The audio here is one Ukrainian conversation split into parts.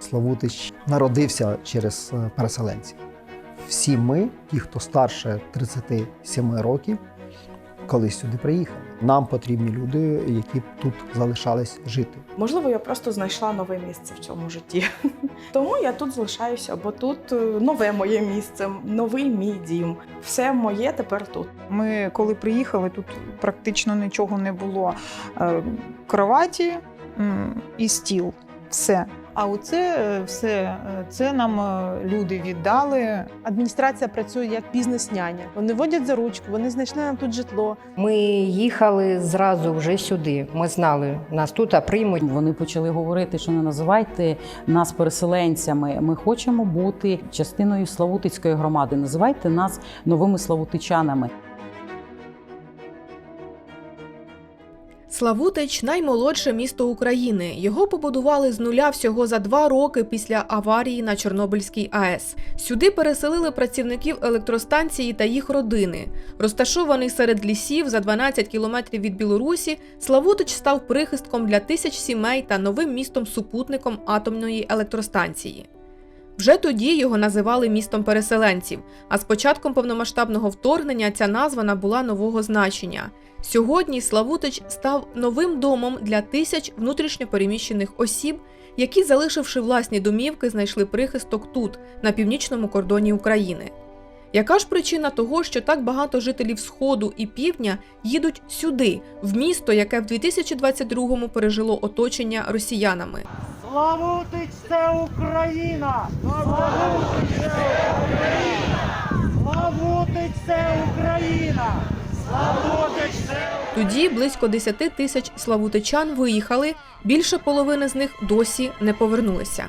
Славутич народився через е, переселенців. Всі ми, ті, хто старше 37 років, колись сюди приїхали. Нам потрібні люди, які б тут залишались жити. Можливо, я просто знайшла нове місце в цьому житті. Тому я тут залишаюся, бо тут е, нове моє місце, новий мій дім. Все моє тепер тут. Ми коли приїхали, тут практично нічого не було. Е, Кроваті і стіл. Все. А оце е, все е, це нам е, люди віддали. Адміністрація працює як бізнес-няня. Вони водять за ручку, вони знайшли нам тут житло. Ми їхали зразу вже сюди. Ми знали, нас тут а приймуть. Вони почали говорити, що не називайте нас переселенцями. Ми хочемо бути частиною Славутицької громади. Називайте нас новими славутичанами. Славутич наймолодше місто України. Його побудували з нуля всього за два роки після аварії на Чорнобильській АЕС. Сюди переселили працівників електростанції та їх родини. Розташований серед лісів за 12 кілометрів від Білорусі, Славутич став прихистком для тисяч сімей та новим містом-супутником атомної електростанції. Вже тоді його називали містом переселенців, а з початком повномасштабного вторгнення ця назва набула нового значення. Сьогодні Славутич став новим домом для тисяч внутрішньопереміщених осіб, які, залишивши власні домівки, знайшли прихисток тут, на північному кордоні України. Яка ж причина того, що так багато жителів Сходу і Півдня їдуть сюди, в місто, яке в 2022-му пережило оточення росіянами? Славутич це Україна! Славутич це Україна! Славутич це Україна! Славутич це Тоді близько 10 тисяч славутичан виїхали, більше половини з них досі не повернулися.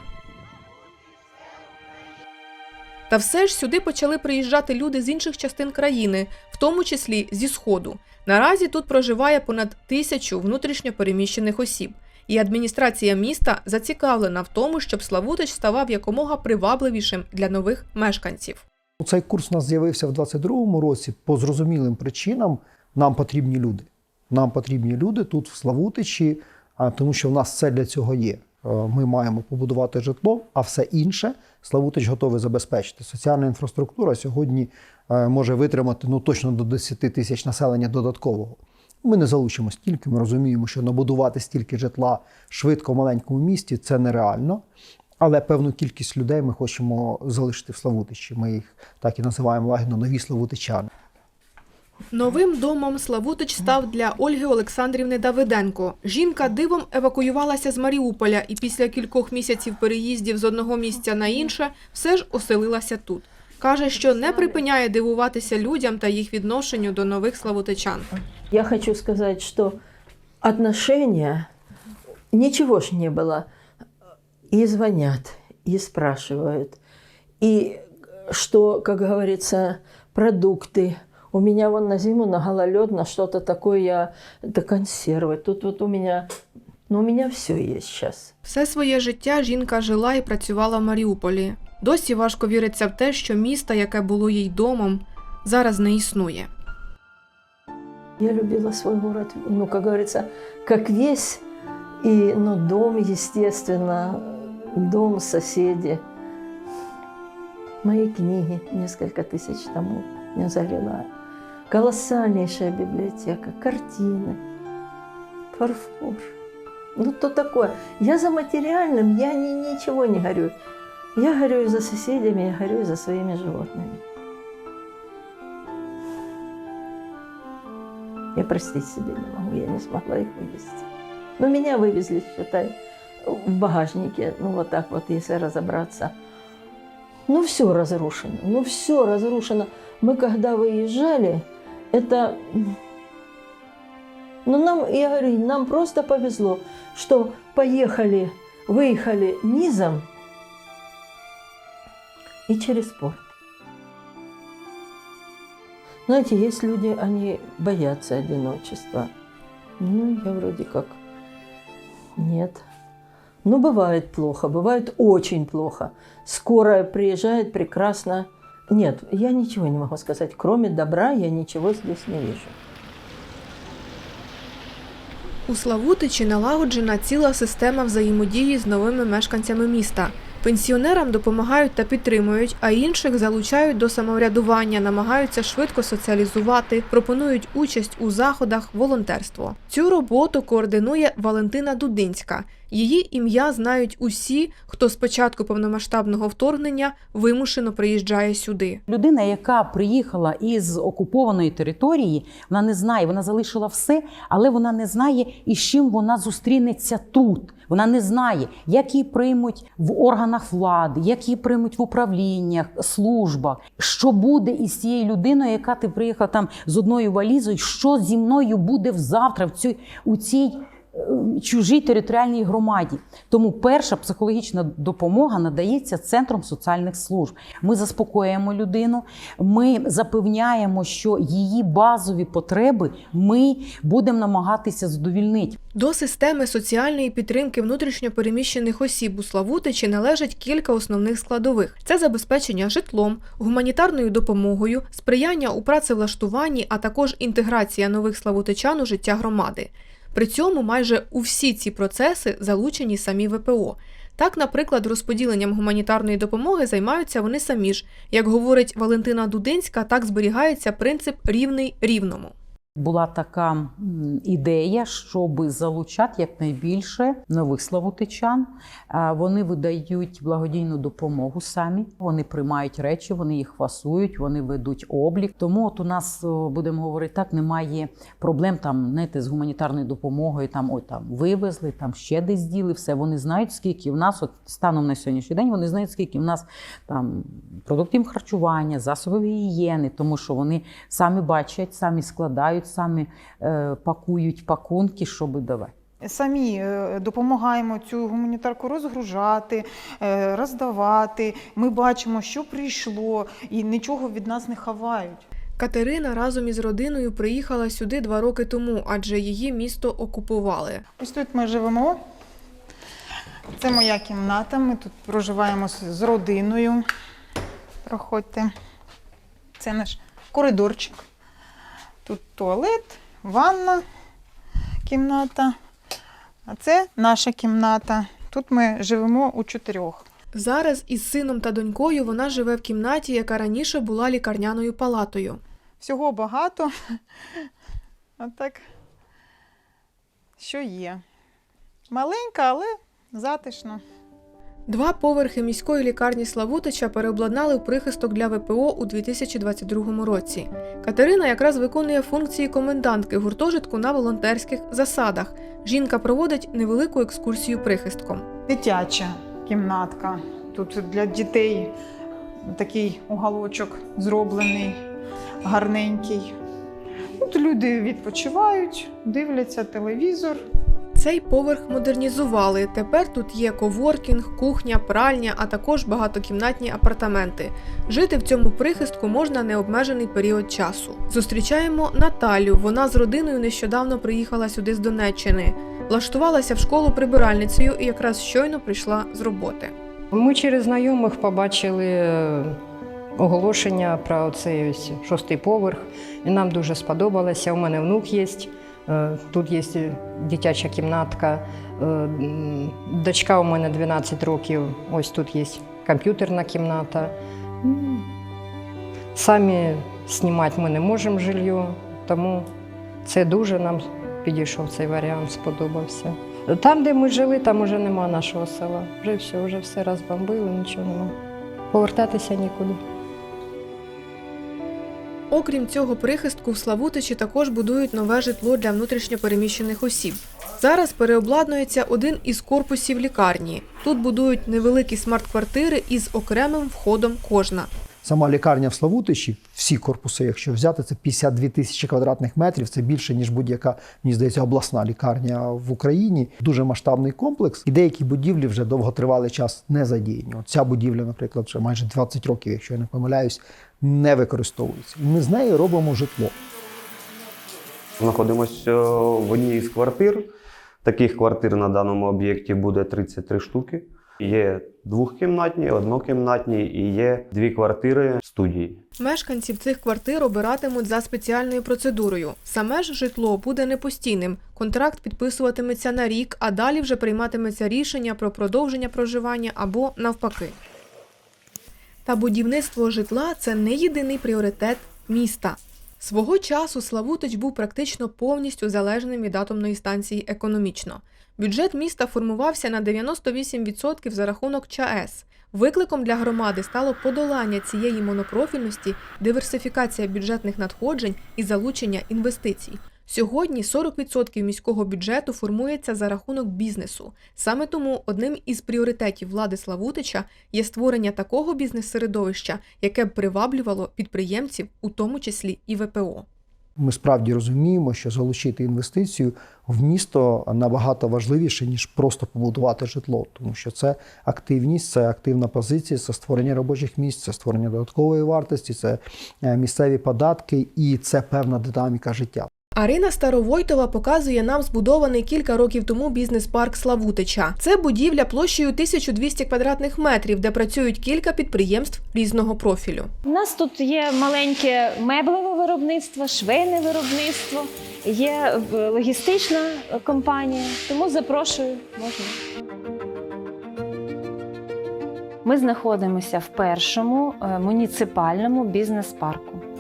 Та все ж сюди почали приїжджати люди з інших частин країни, в тому числі зі Сходу. Наразі тут проживає понад тисячу внутрішньопереміщених осіб, і адміністрація міста зацікавлена в тому, щоб Славутич ставав якомога привабливішим для нових мешканців. Цей курс у нас з'явився в 22-му році по зрозумілим причинам. Нам потрібні люди. Нам потрібні люди тут, в Славутичі, тому що в нас все для цього є. Е, Ми маємо побудувати житло, а все інше Славутич готовий забезпечити. Соціальна інфраструктура сьогодні е, може витримати ну, точно до 10 тисяч населення додаткового. Ми не залучимо стільки, ми розуміємо, що набудувати стільки житла швидко в маленькому місті це нереально. Але певну кількість людей ми хочемо залишити в Славутичі. Ми їх так і називаємо лагідно нові Славутичани. Новим домом Славутич став для Ольги Олександрівни Давиденко. Жінка дивом евакуювалася з Маріуполя і після кількох місяців переїздів з одного місця на інше все ж оселилася тут. Каже, що не припиняє дивуватися людям та їх відношенню до нових славутичан. Я хочу сказать, что отношения, ничего ж не было. И звонят, и спрашивают. И что, как говорится, продукты У меня вон на зиму, на гололед, на что-то такое, я, это консервы. Тут вот у меня, ну у меня все есть сейчас. Все своє життя жінка жила і працювала в Маріуполі. Досі важко віриться в те, що місто, яке було їй домом, зараз не існує. Я любила свой город, ну, как говорится, как весь. И, ну, дом, естественно, дом, соседи. Мои книги, несколько тысяч тому не залила. Колоссальнейшая библиотека, картины, фарфор. Ну, то такое. Я за материальным, я ни, ничего не горю. Я горю за соседями, я горю за своими животными. Я простить себе не могу, я не смогла их вывести. Но меня вывезли, считай, в багажнике, ну вот так вот, если разобраться. Ну все разрушено, ну все разрушено. Мы когда выезжали, это... Ну нам, я говорю, нам просто повезло, что поехали, выехали низом и через порт. Знаете, есть люди, они боятся одиночества. Ну, я вроде как нет. Ну, бывает плохо, бывает очень плохо. Скорая приезжает прекрасно. Нет, я ничего не могу сказать. Кроме добра я ничего здесь не вижу. У Славутичі налагоджена ціла система взаємодії з новими мешканцями міста. Пенсіонерам допомагають та підтримують, а інших залучають до самоврядування, намагаються швидко соціалізувати, пропонують участь у заходах, волонтерство. Цю роботу координує Валентина Дудинська. Її ім'я знають усі, хто з початку повномасштабного вторгнення вимушено приїжджає сюди. Людина, яка приїхала із окупованої території, вона не знає, вона залишила все, але вона не знає, із чим вона зустрінеться тут. Вона не знає, як її приймуть в органах влади, як її приймуть в управліннях, службах. Що буде із цією людиною, яка ти приїхав там з одною валізою, що зі мною буде завтра в цій у цій чужій територіальній громаді. Тому перша психологічна допомога надається центром соціальних служб. Ми заспокоюємо людину, ми запевняємо, що її базові потреби ми будемо намагатися задовільнити. До системи соціальної підтримки внутрішньопереміщених осіб у Славутичі належать кілька основних складових: це забезпечення житлом, гуманітарною допомогою, сприяння у працевлаштуванні, а також інтеграція нових славутичан у життя громади. При цьому майже у всі ці процеси залучені самі ВПО. Так, наприклад, розподіленням гуманітарної допомоги займаються вони самі ж. Як говорить Валентина Дудинська, так зберігається принцип рівний рівному. Була така ідея, щоб залучати якнайбільше нових славутичан. Вони видають благодійну допомогу самі. Вони приймають речі, вони їх фасують, вони ведуть облік. Тому от у нас будемо говорити так, немає проблем там знаєте, з гуманітарною допомогою. Там ой, там вивезли, там ще десь діли. Все вони знають, скільки в нас, от станом на сьогоднішній день, вони знають, скільки в нас там продуктів харчування, засобів гігієни, тому що вони самі бачать, самі складають, самі е, пакують пакунки, щоб давати. Самі е, допомагаємо цю гуманітарку розгружати, е, роздавати. Ми бачимо, що прийшло, і нічого від нас не ховають. Катерина разом із родиною приїхала сюди два роки тому, адже її місто окупували. Ось тут ми живемо. Це моя кімната. Ми тут проживаємо з з родиною. Проходьте. Це наш коридорчик. Тут туалет, ванна, кімната. А це наша кімната. Тут ми живемо у чотирьох. Зараз із сином та донькою вона живе в кімнаті, яка раніше була лікарняною палатою. Всього багато. А так, що є. Маленька, але затишно. Два поверхи міської лікарні Славутича переобладнали в прихисток для ВПО у 2022 році. Катерина якраз виконує функції комендантки гуртожитку на волонтерських засадах. Жінка проводить невелику екскурсію прихистком. Дитяча кімнатка. Тут для дітей такий уголочок зроблений, гарненький. Тут люди відпочивають, дивляться телевізор. Цей поверх модернізували. Тепер тут є коворкінг, кухня, пральня, а також багатокімнатні апартаменти. Жити в цьому прихистку можна необмежений період часу. Зустрічаємо Наталю. Вона з родиною нещодавно приїхала сюди з Донеччини. Влаштувалася в школу прибиральницею і якраз щойно прийшла з роботи. Ми через знайомих побачили е, оголошення про цей шостий поверх, і нам дуже сподобалося. У мене внук є. Е, Тут є дитяча кімнатка. е, Дочка у мене 12 років. Ось тут є комп'ютерна кімната. Самі знімати ми не можемо жилье, тому це дуже нам підійшов цей варіант, сподобався. Там, де ми жили, там уже нема нашого села. Вже все, вже все розбомбили, нічого нема. Повертатися нікуди. Окрім цього прихистку, в Славутичі також будують нове житло для внутрішньопереміщених осіб. Зараз переобладнується один із корпусів лікарні. Тут будують невеликі смарт-квартири із окремим входом кожна. Сама лікарня в Славутичі, всі корпуси, якщо взяти, це 52 тисячі квадратних метрів. Це більше ніж будь-яка, мені здається, обласна лікарня в Україні. Дуже масштабний комплекс, і деякі будівлі вже довготривалий час не задіяні. Ця будівля, наприклад, вже майже 20 років, якщо я не помиляюсь, не використовується. Ми з нею робимо житло. Знаходимося в одній з квартир. Таких квартир на даному об'єкті буде 33 штуки. Є двохкімнатні, однокімнатні і є дві квартири студії. Мешканців цих квартир обиратимуть за спеціальною процедурою. Саме ж житло буде непостійним. Контракт підписуватиметься на рік, а далі вже прийматиметься рішення про продовження проживання або навпаки. Та будівництво житла це не єдиний пріоритет міста. Свого часу Славутич був практично повністю залежним від атомної станції економічно. Бюджет міста формувався на 98% за рахунок ЧАЕС. Викликом для громади стало подолання цієї монопрофільності, диверсифікація бюджетних надходжень і залучення інвестицій. Сьогодні 40% міського бюджету формується за рахунок бізнесу. Саме тому одним із пріоритетів влади Славутича є створення такого бізнес-середовища, яке б приваблювало підприємців, у тому числі і ВПО. Ми справді розуміємо, що залучити інвестицію в місто набагато важливіше, ніж просто побудувати житло, тому що це активність, це активна позиція, це створення робочих місць, це створення додаткової вартості, це е, місцеві податки і це певна динаміка життя. Арина Старовойтова показує нам збудований кілька років тому бізнес-парк Славутича. Це будівля площею 1200 квадратних метрів, де працюють кілька підприємств різного профілю. У нас тут є маленьке меблеве виробництво, швейне виробництво, є е, логістична компанія, тому запрошую, можна. Ми знаходимося в першому е, муніципальному бізнес-парку.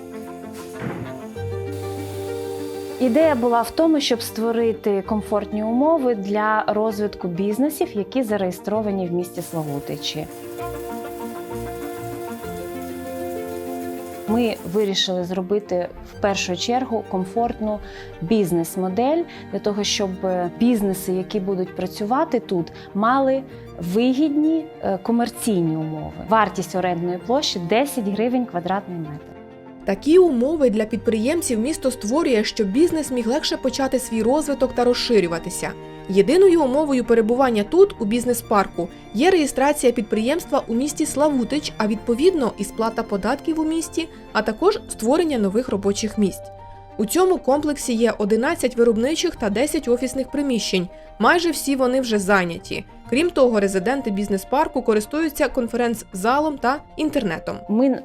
Ідея була в тому, щоб створити комфортні умови для розвитку бізнесів, які зареєстровані в місті Славутичі. Ми вирішили зробити в першу чергу комфортну бізнес-модель для того, щоб бізнеси, які будуть працювати тут, мали вигідні е, комерційні умови. Вартість орендної площі 10 гривень квадратний метр. Такі умови для підприємців місто створює, щоб бізнес міг легше почати свій розвиток та розширюватися. Єдиною умовою перебування тут, у бізнес-парку, є реєстрація підприємства у місті Славутич, а відповідно і сплата податків у місті, а також створення нових робочих місць. У цьому комплексі є 11 виробничих та 10 офісних приміщень. Майже всі вони вже зайняті. Крім того, резиденти бізнес-парку користуються конференц-залом та інтернетом. Ми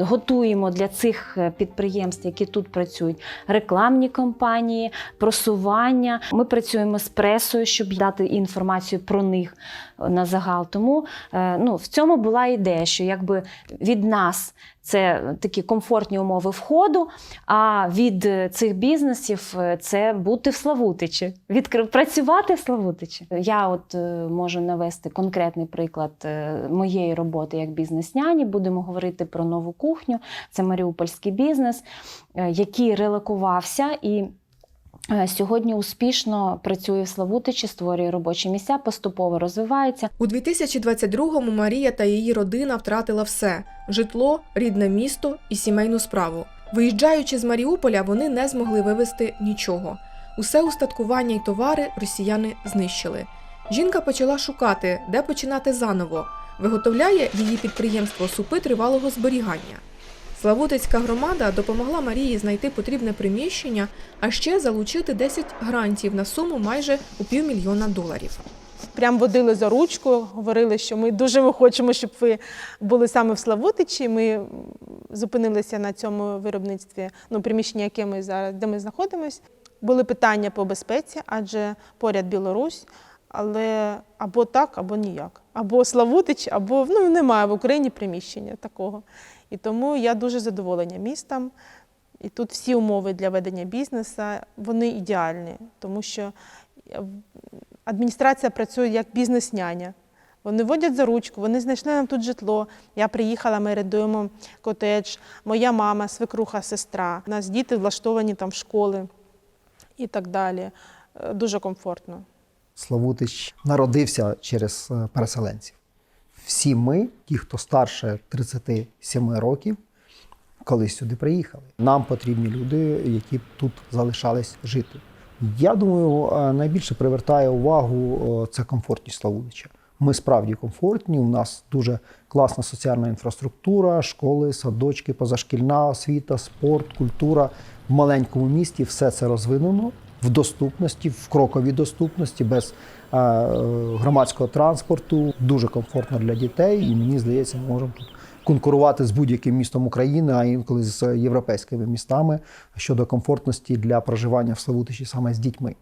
готуємо для цих е, підприємств, які тут працюють, рекламні кампанії, просування. Ми працюємо з пресою, щоб дати інформацію про них е, на загал. Тому е, ну, в цьому була ідея, що якби від нас це такі комфортні умови входу, а від е, цих бізнесів е, це бути в Славутичі, відкр... працювати в Славутичі. Я от е, можу навести конкретний приклад моєї роботи як бізнес-няні. Будемо говорити про нову кухню. Це маріупольський бізнес, який релокувався і. Е, Сьогодні успішно працює в Славутичі, створює робочі місця, поступово розвивається. У 2022-му Марія та її родина втратила все: житло, рідне місто і сімейну справу. Виїжджаючи з Маріуполя, вони не змогли вивезти нічого. Усе устаткування й товари росіяни знищили. Жінка почала шукати, де починати заново. Виготовляє її підприємство супи тривалого зберігання. Славутицька громада допомогла Марії знайти потрібне приміщення, а ще залучити 10 грантів на суму майже у півмільйона доларів. Прям водили за ручку, говорили, що ми дуже хочемо, щоб ви були саме в Славутичі. Ми зупинилися на цьому виробництві, ну, приміщення, яке ми зараз, де ми знаходимося. Були питання по безпеці, адже поряд Білорусь, але або так, або ніяк. Або Славутич, або ну, немає в Україні приміщення такого. І тому я дуже задоволена містом. І тут всі умови для ведення бізнесу, вони ідеальні, тому що е, адміністрація працює як бізнес-няня. Вони водять за ручку, вони знайшли нам тут житло. Я приїхала, ми орендуємо котедж, моя мама, свекруха, сестра. У нас діти влаштовані там в школи і так далі. Е, Дуже комфортно. Славутич народився через е, переселенців. Всі ми, ті, хто старше 37 років, колись сюди приїхали. Нам потрібні люди, які б тут залишались жити. Я думаю, е, найбільше привертає увагу е, це комфортність Славутича. Ми справді комфортні. У нас дуже класна соціальна інфраструктура, школи, садочки, позашкільна освіта, спорт, культура. В маленькому місті все це розвинено. В доступності, в кроковій доступності, без е, громадського транспорту. Дуже комфортно для дітей, і мені здається, ми можемо тут конкурувати з будь-яким містом України, а інколи з європейськими містами щодо комфортності для проживання в Славутичі саме з дітьми.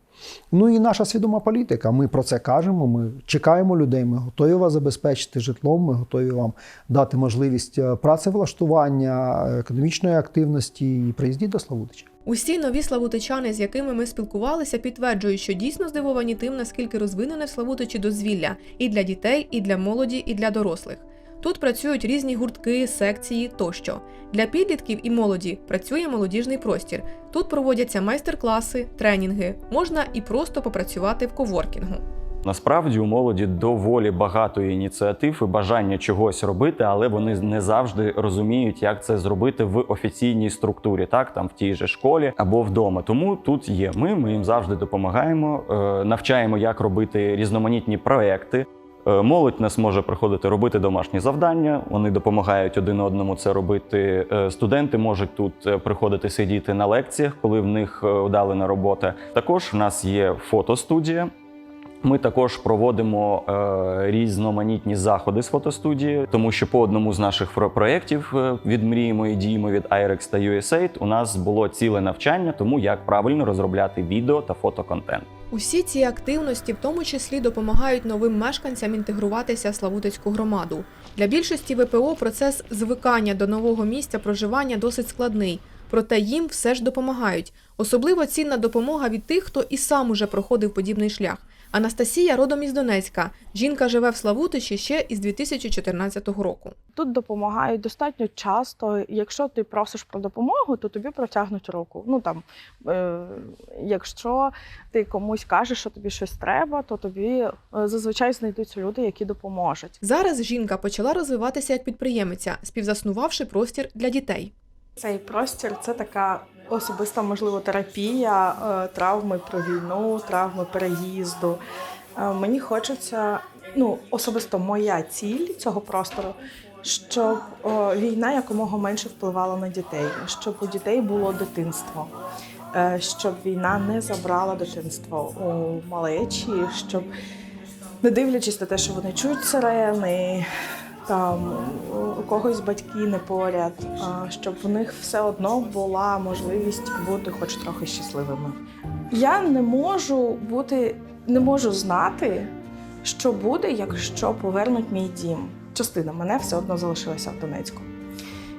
Ну і наша свідома політика. Ми про це кажемо. Ми чекаємо людей. Ми готові вас забезпечити житлом. Ми готові вам дати можливість е, працевлаштування, економічної активності і приїздіть до Славутича. Усі нові славутичани, з якими ми спілкувалися, підтверджують, що дійсно здивовані тим, наскільки розвинене в Славутичі дозвілля і для дітей, і для молоді, і для дорослих. Тут працюють різні гуртки, секції тощо. Для підлітків і молоді працює молодіжний простір. Тут проводяться майстер-класи, тренінги, можна і просто попрацювати в коворкінгу. Насправді у молоді доволі багато ініціатив і бажання чогось робити, але вони не завжди розуміють, як це зробити в офіційній структурі, так там в тій же школі або вдома. Тому тут є ми. Ми їм завжди допомагаємо, е, навчаємо, як робити різноманітні проекти. Е, Молодь нас може приходити робити домашні завдання. Вони допомагають один одному це робити. Е, Студенти можуть тут е, приходити сидіти на лекціях, коли в них удалена робота. Також в нас є фотостудія. Ми також проводимо е, різноманітні заходи з фотостудії, тому що по одному з наших проєктів від Мріємо і діємо від IREX та USAID у нас було ціле навчання, тому як правильно розробляти відео та фотоконтент. Усі ці активності в тому числі допомагають новим мешканцям інтегруватися в Славутицьку громаду. Для більшості ВПО процес звикання до нового місця проживання досить складний, проте їм все ж допомагають. Особливо цінна допомога від тих, хто і сам уже проходив подібний шлях. Анастасія родом із Донецька. Жінка живе в Славутичі ще із 2014 року. Тут допомагають достатньо часто. Якщо ти просиш про допомогу, то тобі протягнуть руку. Ну там, е, якщо ти комусь кажеш, що тобі щось треба, то тобі е, зазвичай знайдуться люди, які допоможуть. Зараз жінка почала розвиватися як підприємиця, співзаснувавши простір для дітей. Цей простір це така особиста, можливо, терапія е, травми про війну, травми переїзду. Е, Мені хочеться, ну особисто моя ціль цього простору, щоб війна якомога менше впливала на дітей, щоб у дітей було дитинство, е, щоб війна не забрала дитинство у малечі, щоб не дивлячись на те, що вони чують сирени, там у когось батьки не поряд, щоб в них все одно була можливість бути хоч трохи щасливими. Я не можу бути, не можу знати, що буде, якщо повернуть мій дім. Частина мене все одно залишилася в Донецьку.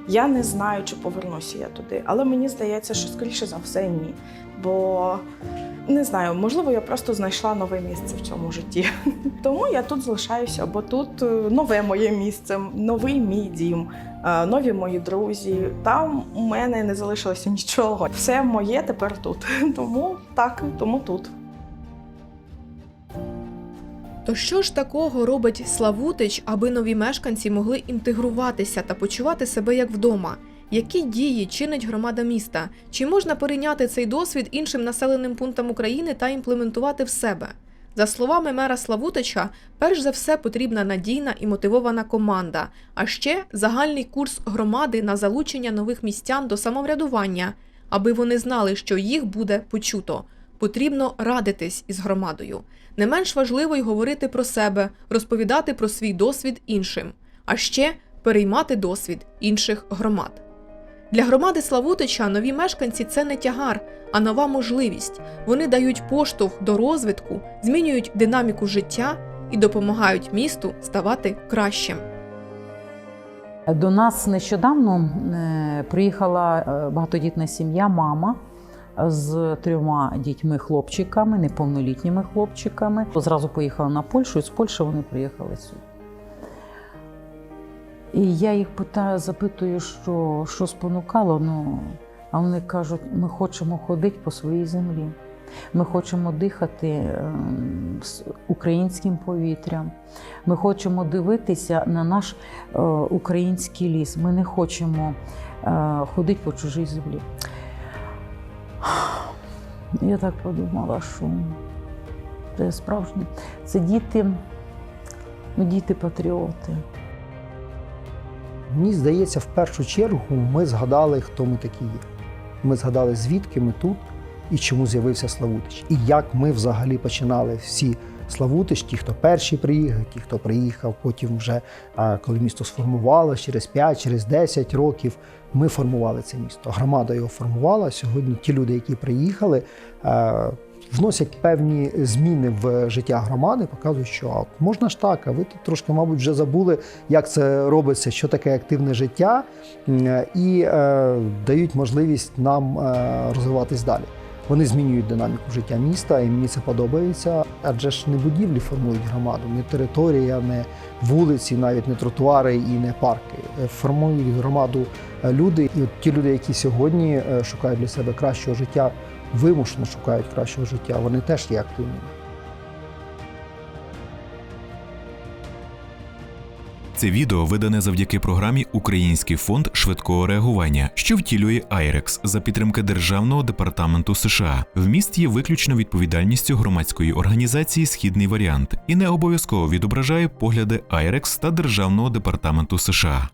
Я не знаю, чи повернуся я туди, але мені здається, що скоріше за все ні. Бо не знаю, можливо, я просто знайшла нове місце в цьому житті. Тому я тут залишаюся, бо тут е, нове моє місце, новий мій дім, е, нові мої друзі. Там у мене не залишилося нічого. Все моє тепер тут. Тому так, тому тут. То що ж такого робить Славутич, аби нові мешканці могли інтегруватися та почувати себе як вдома? Які дії чинить громада міста? Чи можна перейняти цей досвід іншим населеним пунктам України та імплементувати в себе? За словами мера Славутича, перш за все потрібна надійна і мотивована команда, а ще загальний курс громади на залучення нових містян до самоврядування, аби вони знали, що їх буде почуто. Потрібно радитись із громадою. Не менш важливо й говорити про себе, розповідати про свій досвід іншим, а ще переймати досвід інших громад. Для громади Славутича нові мешканці це не тягар, а нова можливість. Вони дають поштовх до розвитку, змінюють динаміку життя і допомагають місту ставати кращим. До нас нещодавно е, приїхала е, багатодітна сім'я, мама з трьома дітьми-хлопчиками, неповнолітніми хлопчиками. Зразу поїхала на Польщу, і з Польщі вони приїхали сюди. І я їх питаю, запитую, що, що спонукало. Ну, а вони кажуть, ми хочемо ходити по своїй землі. Ми хочемо дихати ем, з українським повітрям. Ми хочемо дивитися на наш е, український ліс. Ми не хочемо е, ходити по чужій землі. Я так подумала, що це справжні. Це діти, ну, діти-патріоти. Мені здається, в першу чергу ми згадали, хто ми такі є. Ми згадали, звідки ми тут і чому з'явився Славутич. І як ми взагалі починали всі Славутич, ті, хто перші приїхав, ті, хто приїхав, потім вже коли місто сформувалося, через 5, через 10 років. Ми формували це місто. Громада його формувала. Сьогодні ті люди, які приїхали, вносять певні зміни в життя громади, показують, що можна ж так, а ви тут трошки, мабуть, вже забули, як це робиться, що таке активне життя, і е, дають можливість нам е, розвиватись далі. Вони змінюють динаміку життя міста, і мені це подобається. Адже ж не будівлі формують громаду, не територія, не вулиці, навіть не тротуари і не парки. Е, Формують громаду е, люди. І от ті люди, які сьогодні е, шукають для себе кращого життя, вимушено шукають кращого життя, вони теж є активними. Це відео видане завдяки програмі Український фонд швидкого реагування, що втілює IREX за підтримки Державного департаменту США. Вміст є виключно відповідальністю громадської організації Східний варіант і не обов'язково відображає погляди IREX та Державного департаменту США.